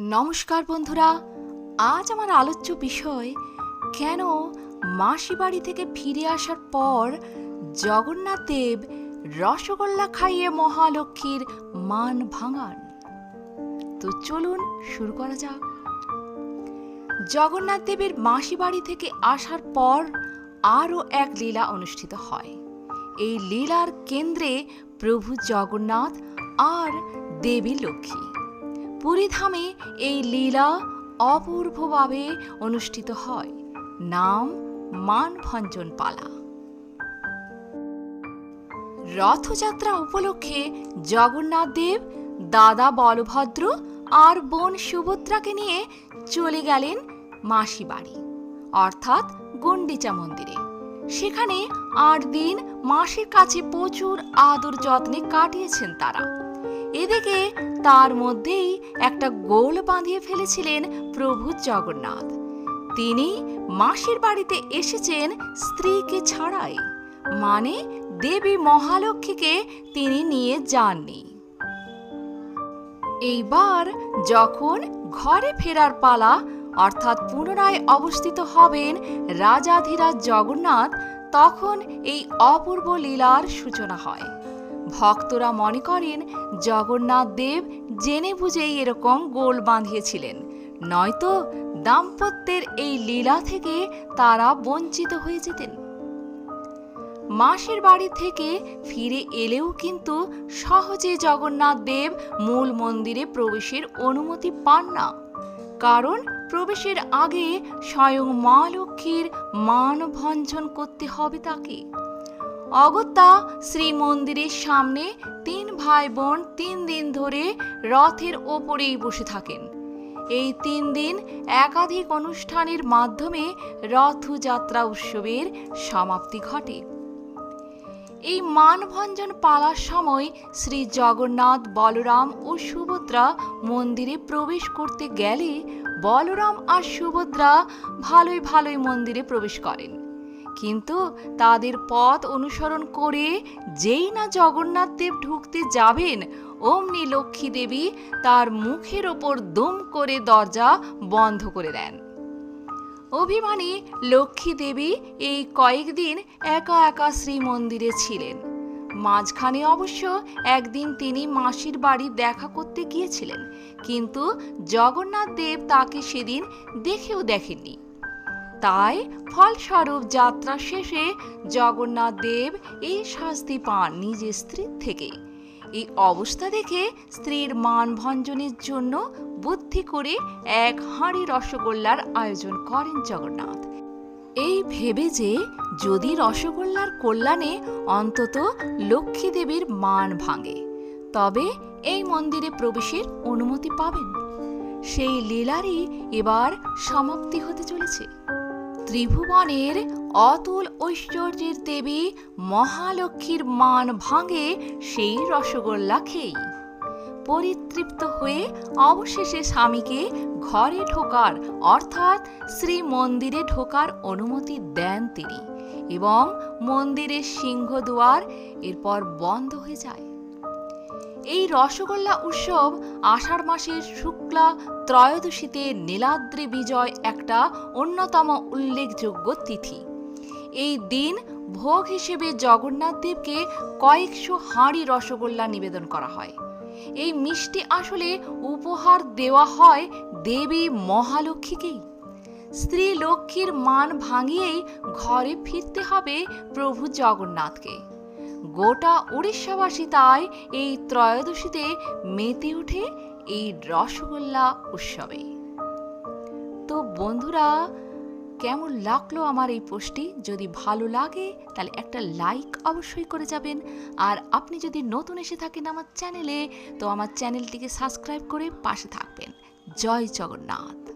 নমস্কার বন্ধুরা, আজ আমার আলোচ্য বিষয়, কেন মাসি বাড়ি থেকে ফিরে আসার পর জগন্নাথ দেব রসগোল্লা খাইয়ে মহালক্ষ্মীর মান ভাঙান। তো চলুন শুরু করা যাক। জগন্নাথ দেবের মাসি বাড়ি থেকে আসার পর আরও এক লীলা অনুষ্ঠিত হয়। এই লীলার কেন্দ্রে প্রভু জগন্নাথ আর দেবী লক্ষ্মী। পুরীধামে এই লীলা অপূর্বভাবে অনুষ্ঠিত হয়। নাম মানভঞ্জন পালা রথযাত্রা উপলক্ষে জগন্নাথ দেব, দাদা বলভদ্র আর বোন সুভদ্রাকে নিয়ে চলে গেলেন মাসি বাড়ি অর্থাৎ গন্ডিচা মন্দিরে। সেখানে আট দিন মাসির কাছে প্রচুর আদর যত্নে কাটিয়েছেন তারা। এদিকে তার মধ্যেই একটা গোল বাঁধিয়ে ফেলেছিলেন প্রভু জগন্নাথ। তিনি মাসির বাড়িতে এসেছেন স্ত্রীকে ছাড়াই মানে দেবী মহালক্ষ্মীকে তিনি নিয়ে যাননি। এইবার যখন ঘরে ফেরার পালা, অর্থাৎ পুনরায় অবস্থিত হবেন রাজাধিরাজ জগন্নাথ, তখন এই অপূর্ব লীলার সূচনা হয়। ভক্তরা মনে করেন জগন্নাথ দেব জেনে বুঝেই এরকম গোল বাঁধিয়েছিলেন। নয়তো দাম্পত্যের এই লীলা থেকে তারা বঞ্চিত হয়ে যেতেন। মাসির বাড়ি থেকে ফিরে এলেও কিন্তু সহজে জগন্নাথ দেব মূল মন্দিরে প্রবেশের অনুমতি পান না। কারণ প্রবেশের আগে স্বয়ং মা লক্ষ্মীর মান ভঞ্জন করতে হবে তাকে। অগত্যা শ্রী মন্দিরের সামনে তিন ভাই বোন তিন দিন ধরে রথের ওপরেই বসে থাকেন। এই তিন দিন একাধিক অনুষ্ঠানের মাধ্যমে রথযাত্রা উৎসবের সমাপ্তি ঘটে। এই মানভঞ্জন পালার সময় শ্রী জগন্নাথ, বলরাম ও সুভদ্রা মন্দিরে প্রবেশ করতে গেলে বলরাম আর সুভদ্রা ভালোই ভালোই মন্দিরে প্রবেশ করেন। কিন্তু তাদের পথ অনুসরণ করে যেই না জগন্নাথ দেব ঢুকতে যাবেন, অমনি লক্ষ্মী দেবী তার মুখের ওপর দুম করে দরজা বন্ধ করে দেন। অভিমানী লক্ষ্মী দেবী এই কয়েকদিন একা একা শ্রীমন্দিরে ছিলেন। মাঝখানে অবশ্য একদিন তিনি মাসির বাড়ি দেখা করতে গিয়েছিলেন, কিন্তু জগন্নাথ দেব তাকে সেদিন দেখেও দেখেননি। তাই ফলস্বরূপ যাত্রা শেষে জগন্নাথ দেব এই শাস্তি পান নিজের স্ত্রীর থেকে। এই অবস্থা দেখে স্ত্রীর মান ভঞ্জনের জন্য বুদ্ধি করে এক হাঁড়ি রসগোল্লার আয়োজন করেন জগন্নাথ। এই ভেবে যে যদি রসগোল্লার কল্যাণে অন্তত লক্ষ্মী দেবীর মান ভাঙে, তবে এই মন্দিরে প্রবেশের অনুমতি পাবেন। সেই লীলারই এবার সমাপ্তি হতে চলেছে। ত্রিভুবনের অতুল ঐশ্বর্যের দেবী মহালক্ষ্মীর মান ভাঙে সেই রসগোল্লা খেয়েই। পরিতৃপ্ত হয়ে অবশেষে স্বামীকে ঘরে ঢোকার, অর্থাৎ শ্রী মন্দিরে ঢোকার অনুমতি দেন তিনি এবং মন্দিরের সিংহদুয়ার এরপর বন্ধ হয়ে যায়। এই রসগোল্লা উৎসব আষাঢ় মাসের শুক্লা ত্রয়োদশীতে নীলাদ্রি বিজয় একটা অন্যতম উল্লেখযোগ্য তিথি। এই দিন ভোগ হিসেবে জগন্নাথ দেবকে কয়েকশো হাঁড়ি রসগোল্লা নিবেদন করা হয়। এই মিষ্টি আসলে উপহার দেওয়া হয় দেবী মহালক্ষ্মীকেই স্ত্রী লক্ষ্মীর মান ভাঙিয়েই ঘরে ফিরতে হবে প্রভু জগন্নাথকে। গোটা উড়িষ্যাবাসী তাই এই ত্রয়োদশীতে মেতে ওঠে এই রসগোল্লা উৎসবে। তো বন্ধুরা, কেমন লাগল আমার এই পোস্টটি? যদি ভালো লাগে, তাহলে একটা লাইক অবশ্যই করে যাবেন। আর আপনি যদি নতুন এসে থাকেন আমার চ্যানেলে, তো আমার চ্যানেলটিকে সাবস্ক্রাইব করে পাশে থাকবেন। জয় জগন্নাথ।